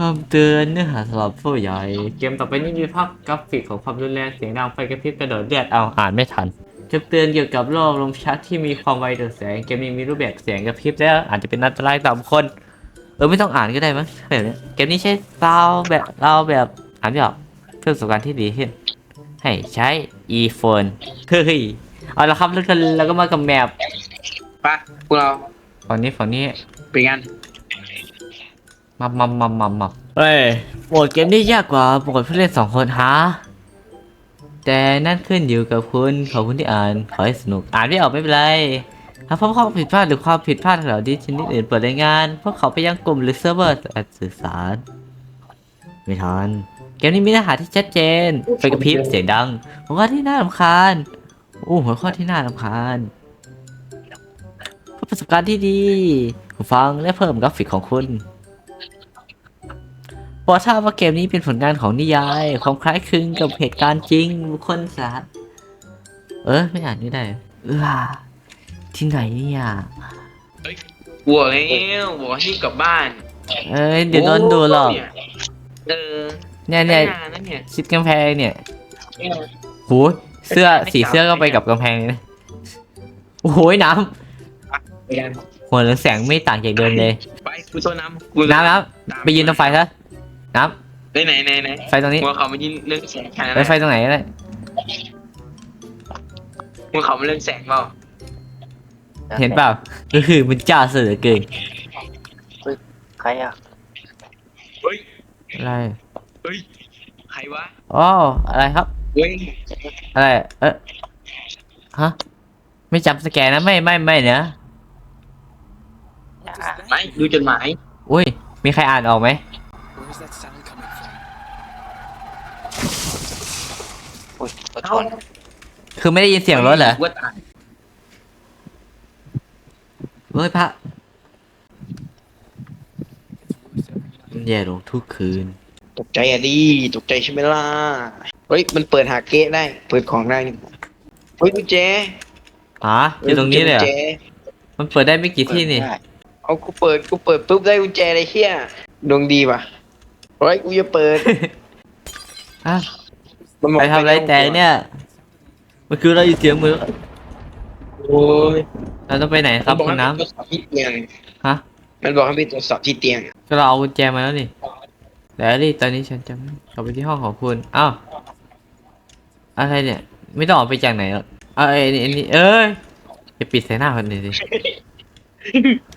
คำเตือนเนื้อหาสำหรับผู้ใหญ่ เกมต่อไปนี้มีภาพกราฟิกของความรุนแรงเสียงดังไฟกระพริบกระโดดเลือดเอาอ่านไม่ทันคำเตือนเกี่ยวกับโรคลมชักที่มีความไวต่อแสงเกมนี้มีรูปแบบเสียงกระพริบและอาจจะเป็นอันตรายต่อบุคคลเออไม่ต้องอ่านก็ได้มั้งแบบนี้เกมนี้ใช้ซาวด์แบบเราแบบอ่านไม่ออกเพื่อประสบการณ์ที่ดีขึ้นให้ใช้ e-phone เฮ้ยเอาละครับแล้วก็แล้วก็มากับแมปไปพวกเราฝั่งนี้ฝั่งนี้ไปกัน มามามามามาเฮ้ยโหมดเกมนี้ยากกว่าโหมดผู้เล่นสองคนฮะแต่นั่นขึ้นอยู่กับคุณขอบคุณที่อ่านขอให้สนุก อ่านไม่ออกไม่เป็นไรหากพบข้อผิดพลาดหรือความผิดพลาดเหล่านี้ชนิดอื่นเปิดรายงานพวกเขาไปยังกลุ่มหรือเซิร์ฟเวอร์การสื่อสารไม่ทันเกมนี้มีเนื้อหาที่ชัดเจนไฟกระพริบเสียงดังหัวข้อที่น่ารำคาญโอ้หัวข้อที่น่ารำคาญเพื่อประสบการณ์ที่ดีหูฟังและเพิ่มกราฟิกของคุณ เพราะถ้าว่าเกมนี้เป็นผลงานของนิยาย ความคล้ายคลึงกับเหตุการณ์จริงบุคคลสัตว์เออไม่อ่านนี่ได้เออที่ไหนเนี่ยบัวแล้วบอกให้กลับบ้าน เอ้ยเดี๋ยวโดนดูหรอกเนี่ยเออเนี่ยเนี่ยไม่านั่นเนี่ยชิดกำแพงเนี่ยโหเสื้อสีเสื้อก็ไปกับกำแพงเลยนะโอ้โหน้ไปกันำหัวเหลืองแสงไม่ต่างจากเดิมเลย ไปกูโซน้ำกูน้ำน้ำไปยืนตรงไฟซะ น้ไปไหนไหนไหนำไฟตรงนี้หัวเขามายินเรื่องแสงแค่นั้นไปไฟตรงไหนก็ได้หัวเขามาเรื่องแสงเปล่าเห็นเปล่าก็คือมันจ้าเสือเกินใครอะเฮ้ยอะไรเฮ้ยใครวะอ๋ออะไรครับเฮ้ยอะไรเอ๊ะฮะไม่จำสแกนนะไม่ไม่ไม่เนะไม่ดูจดหมายอุ้ยมีใครอ่านออกไหม อุ้ยรถชนคือไม่ได้ยินเสียงรถเหรอว่าตายเฮ้ยพระมันแย่ลงทุกคืน ตกใจอะดิตกใจใช่ไหมล่ะ เฮ้ย มันเปิดหาเกะได้ เปิดของได้นี่เฮ้ยกุญแจอ๋ออยู่ตรงนี้เลยเหรอกุญแจมันเปิดได้ไม่กี่ที่นี่ได้เอากูเปิดกูเปิดปุ๊บได้กุญแจเลยเฮียดวงดีว่ะเฮ้ยกูจะเปิดอะ มันบอกไปทำอะไรแต่เนี่ยมันคือเราอยู่เสียงมือโอ้ยเราต้องไปไหนครับมัคุณน้ให้ไปตรวจสอบที่เตียงำฮะมันบอกให้ไปตรวจสอบที่เตียงอะก็เราเอากุญแจมาแล้วนี่แต่ดิตอนนี้ฉันจะกลับไปที่ห้องของคุณอ้าวอะไรเนี่ย ไม่ต้องออกไปจากไหนหรอกเอาไอ้นี่ไอ้นี่เอ้ยจะปิดใส่หน้าคนนี้สิ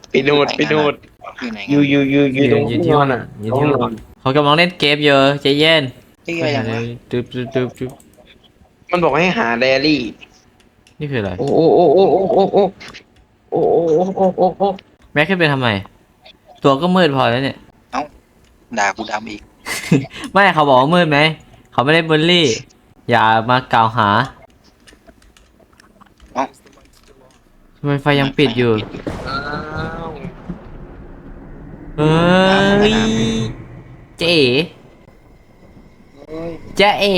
ไปโนดไปโนดอยู่ไหนอยู่อยู่อยู่อยู่ตรงอยู่ที่ที่นห้อองนอะอยู่ที่ห้องเขากำลังเล่นเกมอยู่ใจเย็น ที่อะไรอย่างวะตึ๊บตึ๊บตึ๊บตึ๊บมันบอกให้หาไดอารี่ นี่คืออะไรโอ้โอ้โอ้โอ้โอ้โอ้โอ้โอ้โอ้โอ้โอ้โอ้โอ้แม็กขึ้นไปทำไม ตัวก็มืดพอแล้วเนี่ย ด่ากูดำอีก ไม่เขาบอกว่ามืดไหม เขาไม่ได้บูลลี่ อย่ามากล่าวหาทำไมไฟยังปิดอยู่ อ้าวเฮ้ย เจ๊เฮ้ย จ๊ะเอ๋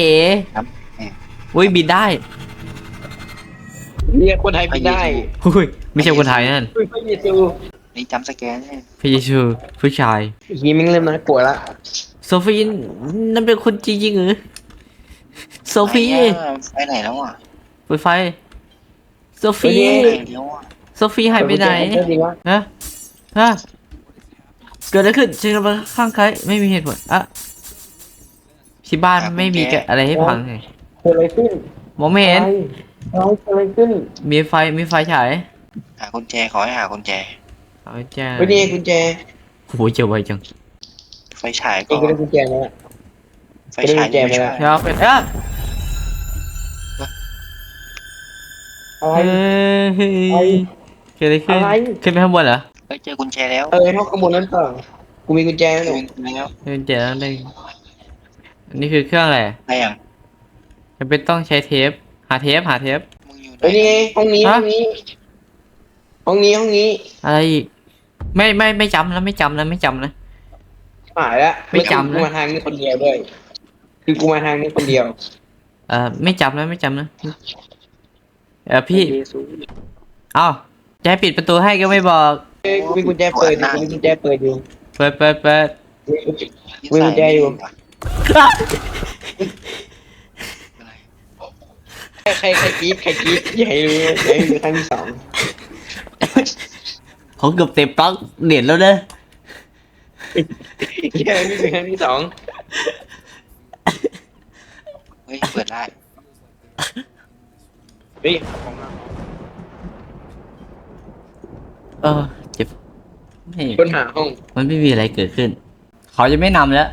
อุ้ยบินได้เรียกคนไทยไม่ได้อุ้ยไม่ใช่คนไทยนั่นเฮ้ยพระเยซูนี่จำสแกนใช่พระเยซูผู้ชายยีมึงเริ่มน่ากลัวละโซฟีนั่นเป็นคนจริงๆหรือโซฟีไปไหนแล้วอะเปิดไฟโซฟีไปไหนแล้วอะโซฟีหายไปไหนเออจริงวะฮะฮะเกิดอะไรขึ้นฉันกำลังข้างใครไม่มีเหตุผลอะ ที่บ้านไม่มีอะไรให้พังไงเกิดอะไรขึ้นมองไม่เห็นอะไรอะไรเกิดอะไรขึ้นมีไฟมีไฟฉายหากุญแจขอให้หากุญแจเอาจ้าเฮ้ยนี่ไงกุญแจโอ้โหเจอไวจังไฟฉายเอก็งก็ได้กุญแจมาแล้ว ไฟฉายไม่ได้กุญแจไม่มาใช่แล้วเดี๋ยวเป็นเอะอะไรเฮ้ยเกิดอะไรขึ้นอะไร ขึ้นไปข้างบนเหรอเฮ้ยเจอกุญแจแล้วเออห้องข้างบนนั้นเปล่ากูมีกุญแจแล้วเจอเนี่ยกุญแจแล้วเดินเจอแล้วได้อั นนี้คือเครื่องอะไรอะไรอย่างจะเป็นต้องใช้เทป หาเทปหาเทป มึงอยู่ไหนเฮ้ยนี่ไงห้องนี้ฮะห้องนี้ ห้องนี้ห้องนี้อะไรอีกไม่ไม่ไม่จำนะไม่จำนะไม่จำนะ หายแล้วไม่จำนะ กูมาทางนี้คนเดียวด้วย คือกูมาทางนี้คนเดียวเอ่อไม่จำนะไม่จำนะเออพี่เอ้าจะให้ปิดประตูให้ก็ไม่บอก เอ้ยกูมีกุญแจเปิดอยู่กูมีกุญแจเปิดอยู่เปิดเปิดเปิดมึงใจอยู่อะไร ใครใครกรีดใครกรีดอย่าให้รู้อย่าให้รู้ครั้งที่สองเขาเกือบเต็มปลั๊กเหรียญแล้วเนอะอย่าให้รู้ครั้งที่สองเฮ้ยเปิดได้เฮ้ยของเราเออเจ็บไม่ค้นหาห้อง มันไม่มีอะไรเกิดขึ้น เขาจะไม่นำแล้ว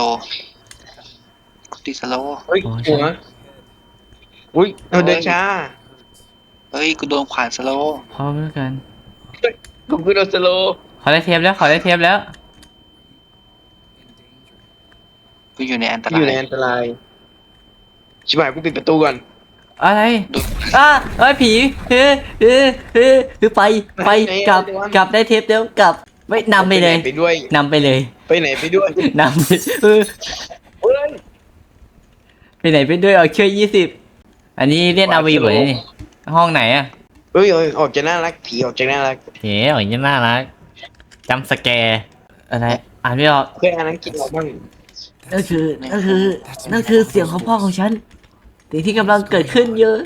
สโลกดที่สโลเฮ้ยโอ้ใช่หัวอุ้ยเราเดินช้าเฮ้ยกูโดนขวานสโลพอแล้วกันกูคือโดนสโลเขาได้เทปแล้วเขาได้เทปแล้ว กูอยู่ในอันตอยู่ราในยอันตราย ชิบหายกูปิดประตูก่อน อะไรโดนอะเอ้ยผีเฮ้ยเฮ้ยเฮ้ยเฮ้ยไปไปกลับกลับได้เทปแล้วกลับไม่นำไปเลยไปด้วยนำไปเลย ไปไหนไปด้วยนำไปเออเฮ้ยไปไหนไปด้วยเอาเชื่อยี่สิบอันนี้เรียนอาวีเหรอนี่ห้องไหนอะเฮ้ยเฮ้ยออกจะน่ารักผีออกจะน่ารักเฮ้ยอย่างนี้น่ารักจำสแกร์อะไรอ่านไม่ออกเคยอ่านอังกฤษออกบ้างนั่นคือนั่นคือนั่นคือเสียงของพ่อของฉันสิ่งที่กำลังเกิดขึ้นเยอะ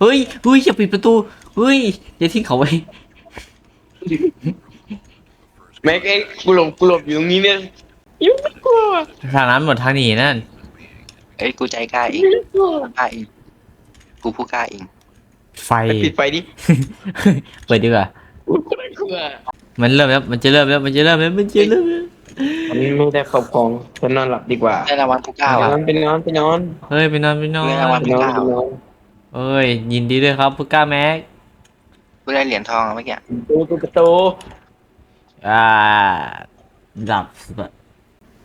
เฮ้ยเฮ้ยอย่าปิดประตูเฮ้ยอย่าทิ้งเขาไว้ แม็กเอ้ยกูหลบกูหลบอยู่ตรงนี้เนี่ยยังไม่กลัวทางนั้นหมดทางหนีนั่นเอ้ยกูใจกล้าเองไม่กลัวกล้าเองกูผู้กล้าเองไฟ ไปปิดไฟดิเปิดดีกว่ากูไม่กลัวมันเริ่มแล้วมันจะเริ่มแล้วมันจะเริ่มแล้วมันจะเริ่มแล้วอันนี้ไม่ได้ครอบครองฉันนอนหลับดีกว่าได้รางวัลผู้กล้าไปว่ะนอนไปนอนไปนอนเฮ้ยไปนอนไปนอนเรื่องอะไรวะไปนอนไปนอนเอ้ยยินดีด้วยครับพุก้าแม็กกูได้เหรียญทองเมื่อกี้ประตูประตู อ่าหลับแบบ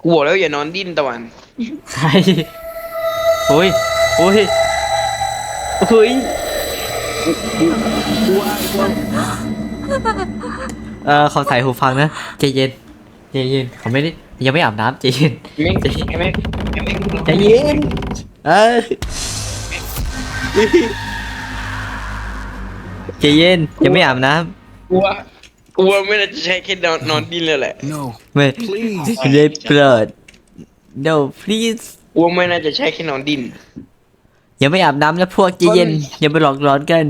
กูบอกแล้วอย่านอนดิ้นตะวัน ใครโอ้ยโอ้ยโอ้ยเออเขาใส่หูฟังนะใจเย็นใจเย็นเขาไม่ได้ยังไม่อาบน้ำใจเย็นแม่งแม่งแม่งใจเย็นเออใจเย็นยังไม่อาบน้กูว่า กูว่าไม่น่าจะใช้แค่นอนนอนดิ้นเลยแหละ No. ำไม่ Please. ได้โปรด no please กูว่าไม่น่าจะใช้แค่นอนดิ้นยังไม่อาบน้ำแล้วพวกใจเย็น อย่าไปหลอกหลอนกัน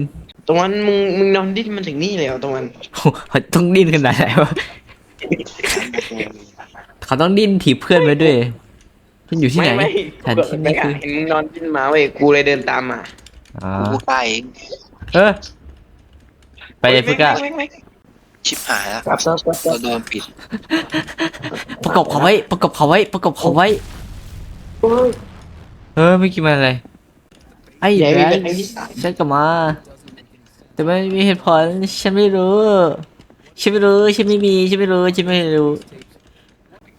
ตะวันมึงมึงนอนดิ้นมันถึงนี่เลยเหรอตะวันโอ้โหต้องดิ้นขนาดไหนวะเขาต้องดิ้นถีบเพื่อนไปด้วยมันอยู่ที่ไหนไม่สถานที่นี่คือเห็นมึงนอนดิ้นมาเว้ยกูเลยเดินตามมาอ๋อกูผู้กล้าเองเออไปเลยพุก้าไม่ไม่ไม่ ชิบหายแล้วครับครับครับครัเราบโดนปิดประกบเขาไว้ ประกบเขาไว้ ประกบเขาไว้เออไม่กินมันอะไร ไอ้ใหญ่แบมีงเป็นค์ครั้งที่สามฉันกลับมา แต่ไม่มีเหตุผล ฉันไม่รู้ ฉันไม่รู้ ฉันไม่มี ฉันไม่รู้ ฉันไม่รู้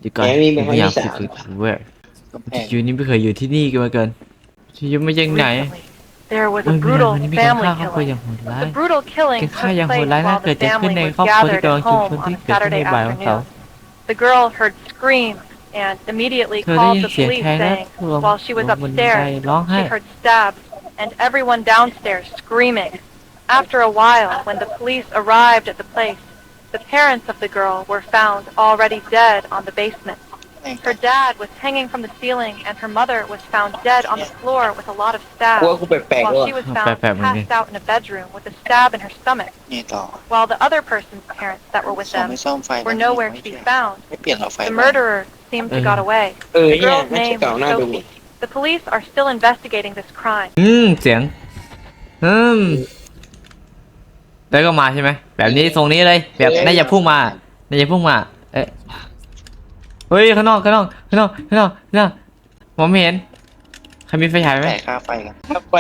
เดี๋ยวก่อนใหญ่มีเป็นครั้งอยากที่สามพูดเว้ยกำแพงอยู่นี่ไม่เคยอยู่ที่นี่กันมาก่อนอยู่มาจากไหน There was เอ a อมี brutal วันนี้มีการ family ฆ่าครอบครัวอ killing. ย่างโหดร้าย The brutal killing การ took ฆ่าอย่างโห place ดร้ายน่า while เกิด the จะขึ้น family ใน was ครอบครัวที่ gathered กำลัง at ชุม home ชน on ที่ a เกิดขึ้นใน Saturday บ่ายวันเสาร์ afternoon. The girl heard screams and immediately เธอได้ called ยิน the เสียง police แทงและ saying รวม while she was รวมบนบันได upstairs ร้องไห้ she heard stabs and everyone downstairs screaming. After a while, when the police arrived at the place, the parents of the girl were found already dead on the basement. Her dad was hanging from the ceiling and her mother was found dead on the floor with a lot of กูว่า stabs. กูแปลกๆ while ว่ะ she was Oh, found bad, bad, man. passed out in a bedroom with a stab in her stomach, นี่ต่อ while the other person's parents that were with ซ่อม them ไม่ซ่อมไฟ were nowhere to be found. ไม่เปลี่ยนหรอกไฟ The murderer seemed to Uh. got away. เออ The เนี่ย girl's น่าจะ name เก่า was หน้าดู Sophie. The police are still investigating this crime. อืมเสียง อืมแล้วก็มาใช่ไหมแบบนี้ทรงนี้เลย แบบน่าจะพุ่งมาน่าจะพุ่งมา เอ๊ะ เฮ้ยข้างนอกข้างนอกข้างนอกข้างนอกข้างนอกมองไม่เห็นใครมีไฟฉายไหมจ่ายค่าไฟกันถ้าไฟ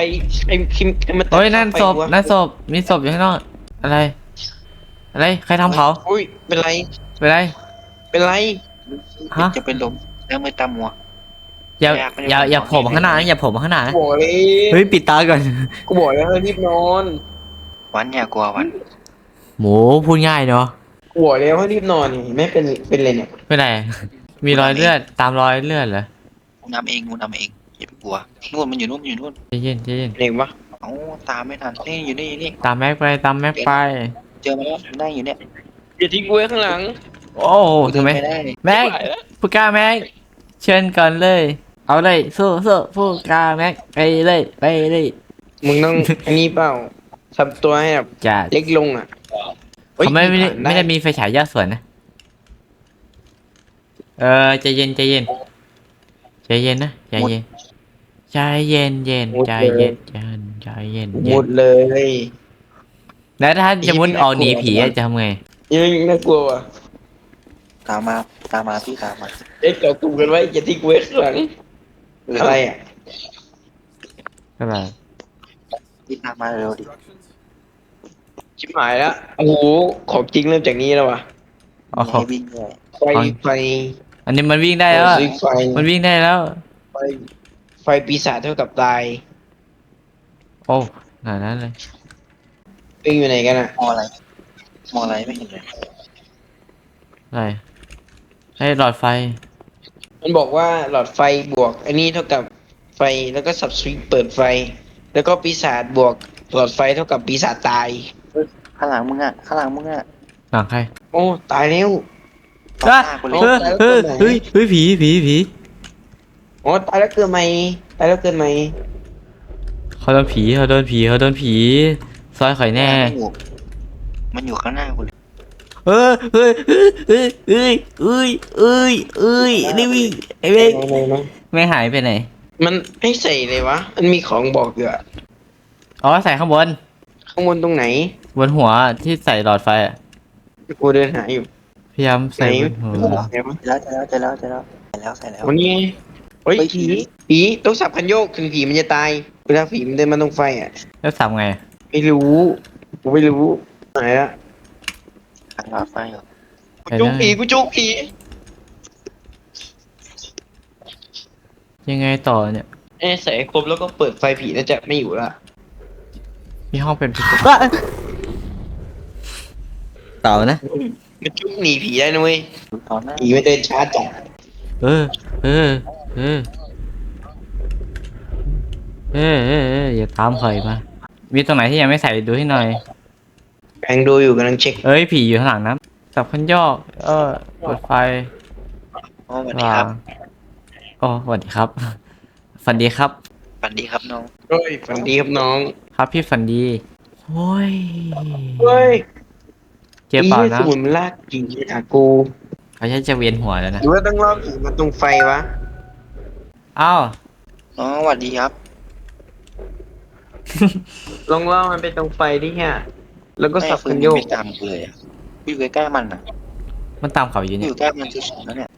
ไอ้คิมไอ้มาตัดเฮ้ยนั่นไฟศพวะนั่นศพมีศพอยู่ข้างนอก อะไร อะไรใครทำเขาอุ้ยเป็นไรเป็นไรเป็นไรฮะจะเป็นลมแล้วมือตามัวอย่าอยากไม่ได้อย่าอย่าบอกโผล่มาข้างหน้านะอย่าโผล่มาข้างหน้ากูนะบอกเลยเฮ้ยปิดตาก่อนกูบอกแล้วให้รีบนอนวันอย่ากลัววันหมูพูดง่ายเนาะ กูบอกแล้วให้รีบนอนนี่ไม่เป็นเป็นไรเนี่ยไม่ได้มีรอยเลือดตามรอยเลือดเหรอกูนำเองกูนำเองอย่าไปกลัวนู่นมันอยู่นู่นมันอยู่นู่นใจเย็นใจเย็นเองปะเอ้าตามไม่ทันนี่อยู่นี่อยู่นี่ตามแม็กไปตามแม็กไป เจอมาแล้วนั่งอยู่เนี่ยอย่าทิ้งกูไว้ข้างหลังโอ้โหกูเดิทำนไมไม่ได้แม็กไม่ไหวแล้วผู้กล้าแม็กเชิญก่อนเลย เอาเลยสู้สู้ผู้กล้าแม็กไปเลยไปเลยมึงต้องอันนี้เปล่าทำตัวให้แบบจ้าเล็กลงอะ ฮ้ยเขาไม่ไม่ได้ผ่านไม่ได้มีไฟฉายย่อส่วนนะ เออใจเย็นใจเย็นใจเย็นนะใจเย็นใจเย็นเย็นใจเย็นใจเย็นใจเย็นหเย็มนดเลย แล้วถ้าจะมุดออกหนีผีอะจะทำไง ยังน่ากลัวว่ะตามมาตามมาพี่ตามมาเอ็กเกาะกลุ่มกันไว้อย่าทิ้งกูไว้ข้างหลังอะไรอะก็แบบพี่ตามมาเร็วดิ ชิบหายแล้วโอ้โหของจริงเริ่มจากนี้แล้วว่ะโอ้โหให้วิ่งเลยไฟของ ไฟอันนี้มันวิ่งได้แล้วอะไฟมันวิ่งได้แล้ว ไฟไฟปีศาจเท่ากับตายโอ้ขนาดนั้นเลยวิ่งอยู่ไหนกันอะมองอะไรมองอะไรไม่เห็นเลยอะไรไอ้หลอดไฟ มันบอกว่าหลอดไฟบวก อันนี้เท่ากับไฟแล้วก็สับสวิตช์เปิดไฟ แล้วก็ปีศาจบวกหลอดไฟเท่ากับปีศาจตาย ข้างหลังมึงอะข้างหลังมึงอะหลังใครโอ้ตายแล้วต่อหน้ากูเลเอยอเออเฮ้ยเฮ้ยผีผีผีโอ้ตายแล้วเกินไหมตายแล้วเกินไหมเขาโดนผีเขาโดนผีเขาโดนผีซอยข่อยแน่มันอยู่มันอยู่ข้างหน้ากูเลยเออเฮ้ยเฮ้ยเฮ้ยเฮ้ยเฮ้ยเฮ้ยเฮ้ยนี่วิ่งไอ้เบ้งไหนไหนไหนไม่หายไปไหน มันให้ใส่เลยวะ มันมีของบอกอยู่อะอ๋อใส่ข้างบน ข้างบนตรงไหน บนหัวที่ใส่หลอดไฟอะกูเดินหาอยู่พยายามไหนใส่บนหัวไหนวะเจอแล้วเจอแล้วเจอแล้วเจอแล้วใส่แล้วใส่แล้ว วันนี้เฮ้ยเฮ้ย ผีผีต้องสับคันโยกถึงผีมันจะตายเวลาผีมันเดินมาตรงไฟอะแล้วสับไงไม่รู้กูไม่รู้ไหนละขันหลอดไฟอยู่กูจุกผีกูจุกผียังไงต่อเนี่ย เอ้ใส่ให้ครบแล้วก็เปิดไฟผีแล้วจะไม่อยู่ละมีห้องเป็น ต่อนะ มันจุกหนีผีได้นะเว้ยดูตอนหน้าผีมันเดินช้าจัดเออ เออ เออ เออเออเอออย่าตามข่อยมา มีตรงไหนที่ยังไม่ใส่ดูให้หน่อย กำลังดูอยู่กำลังเช็คเอ้ยผีอยู่ข้างหลังนะจับคันยอกเออเปิดไฟโอ้สวัสดีครับโอ้สวัสดีครับ ฝันดีครับสวัสดีครับน้อง เฮ้ยฝันดีครับน้อง ครับพี่ฝันดีโอ้ย เฮ้ย เจ็บเปล่าไอ้นะหี้ยสมุนมันลากผีมาหากูเขาจะเวียนหัวแล้วนะหรือว่าต้องล่อผีมาตรงไฟวะอ้าวน้องสวัสดีครับ ลองล่อมันไปตรงไฟดิฮะแล้วก็แม่สับฟืคันนยัโยงกไม่ตามกูเลยอะกูอยู่ใกล้ๆมันอะมันตามเขาอยู่กูเนี่อยยู่ใกล้มันสุดๆแล้วเนี่ย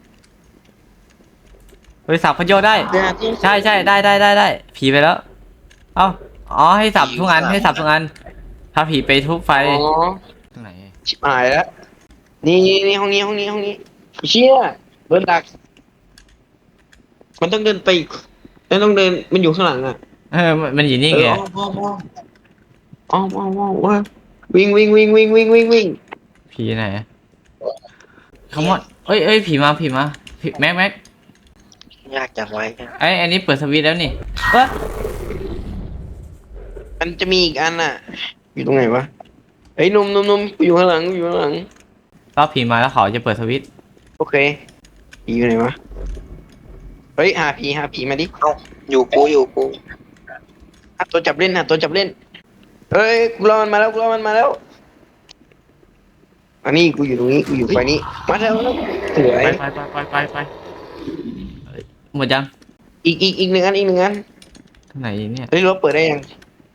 เฮ้ยสับคันโยกได้เดี๋ยวนะที่ใช่ใช่ได้ได้ได้ได้ผีไปแล้ว เอ้าอ๋อให้สับทุกอันให้สับทุกอันพาผีไปทุบไฟ อ๋อตรงไหน ชิบหายแล้ว นี่นี่นี่ห้องนี้ห้องนี้ห้องนี้เชี่ยเดินดัก มันต้องเดินไปอีกแล้วต้องเดิน มันอยู่ข้างหลังอะเออมันมันอยู่นี่เอไงออ้อมอ้อมอ้อมอ้อมอ้อมอ้อมวิ่งวิ่งวิ่งวิ่งวิ่งวิ่งวิ่งผีไหนคำว่าเอ้ยเอ้ยผีมาผีมาผีแม็กแม็กยากจังไว้กันไอยอันนี้เปิดสวิตช์แล้วนี่เอ้ยมันจะมีอีกอันอะ อยู่ตรงไหนวะ เฮ้ยหนุ่มหนุ่มหนุ่มกูอยู่ข้างหลังกูอยู่ข้างหลัง รอบผีมาแล้วเขาจะเปิดสวิตช์โอเคผีอยู่ไหนวะ เฮ้ยหาผีหาผีมาดิอยู่กูอยู่กูหาตัวจับเล่นหาตัวจับเล่น เฮ้ยกูรอมันมาแล้วกูรอมันมาแล้วอันนี้กูอยู่ตรงนี้กูอยู่ไฟนี้มาแล้วสวยไปไปไปไปไปไปเอ้ยหมดยังอีกอีกอีกหนึ่งอันอีกหนึ่งอันตรงไหนเนี่ยเฮ้ยรถเปิดได้ยัง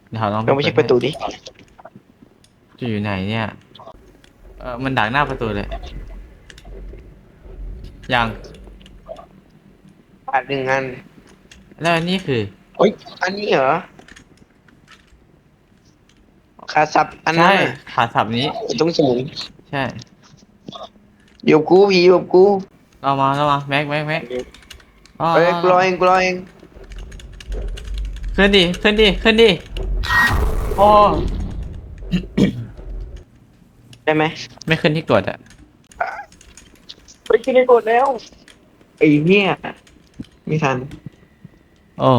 เดี๋ยวลองเราไม่ใช่ประตูดิ จะอยู่ไหนเนี่ยเออมันดักหน้าประตูเลยยังขาดหนึ่งอัน แล้วอันนี้คือเฮ้ยอันนี้เหรอขาสับอันนั้ใช่นน่ะขาสับนี้ไอ้ตรงสมุนใช่โยบกูผีโยบกูเรามาเรามาแม็กแม็กแม็กอ๋อเฮ้ยกูรอเองกูรอเองขึ้นดิขึ้นดิขึ้นดิโอ้ ได้ไหมไม่ขึ้นที่กดอะเฮ้ยขึ้นได้กดแล้วไอ้เนี่ยไม่ทันโอ้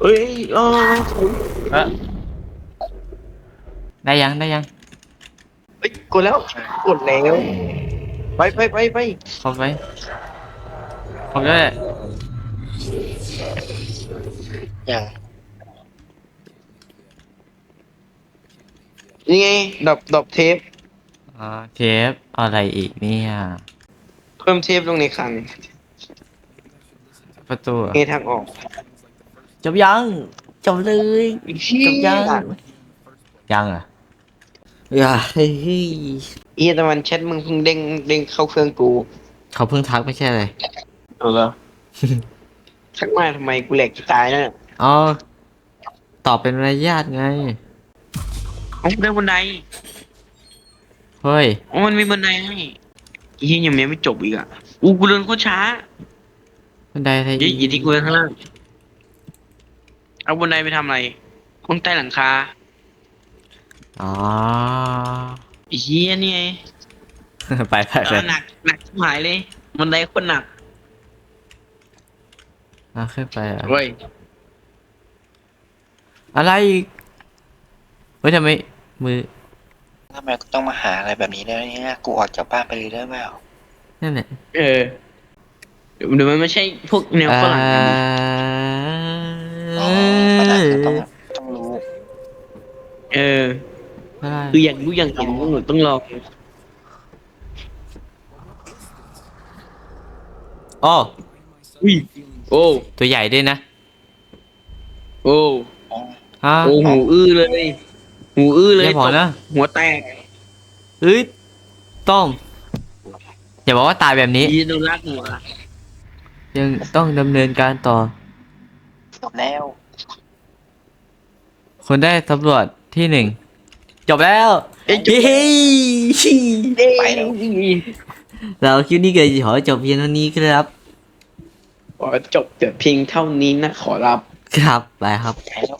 เฮ้ยรอสมุนเอะได้ยังได้ยังไปฮ้ยกดแล้วกดแล้ว ไปไปไปไปครบไหมครบแล้วแหละอย่าง นี่ไงดรอปดรอปเทปอ่าเทปอะไรอีกเนี่ยเพิ่มเทปลงในคลังประตูอะเอทางออกจบยังจบเลยเชี่จบยังยยังอะอย่าเฮ้ยเอียตะวันแชทมึงเพิ่งเด้งเด้งเข้าเครื่องกู เขาเพิ่งทักไม่ใช่เลยเอาเหรอชักมาทำไมกูแหลกจะตายแล้วเนี่ยอ๋อตอบเป็นมารยาทไง เอาเดินบันไดเฮ้ยอ๋อมันมีบันไดให้อีเหี้ยยังไม่จบอีกอะอู้กูเดินโคตรช้าบันไดอะไรเดี๋ยวอย่าทิ้งกูไว้ข้างล่างเอาบันไดไปทำอะไรห้องใต้หลังคาอ๋อ ไอ้เหี้ยนี่ไงไปไปเอไปอหนักหนักชิบหายเลยบันไดโคนหนักเอาขึ้นไปอะเว้ยอะไรอีกเฮ้ยทำไม มือทำไมกูต้องมาหาอะไรแบบนี้ด้วยเนี่ยกูออกจากบ้านไปเลยได้เปล่านั่นแหละเออเดี๋ยวเดี๋ยวมันไม่ใช่พวกแนวฝรั่งกันดิอ๋อฝรั่งก็ต้องต้องรู้เอออ่าคืออยากรู้อยากเห็นต้องต้องลองโอ้อุ้ยโอ้ตัวใหญ่ด้วยนะ โอ้อ๋อฮะโอ้หูอื้อเลย หูอื้อเลยอย่าบอกนะหัวแตกเอ้ยต้องอย่าบอกว่าตายแบบนี้ ยีโดนลากหัวยังต้องดำเนินการต่อ จบแล้วคนได้ตำรวจที่หนึ่งจบแล้วเอ้ยจบเฮ้ยไปแล้วเราคลิปนี้ก็ขอจบเพียงเท่านี้ครับ ขอจบแต่เพียงเท่านี้นะขอรับ ครับไปครับ ไปแล้ว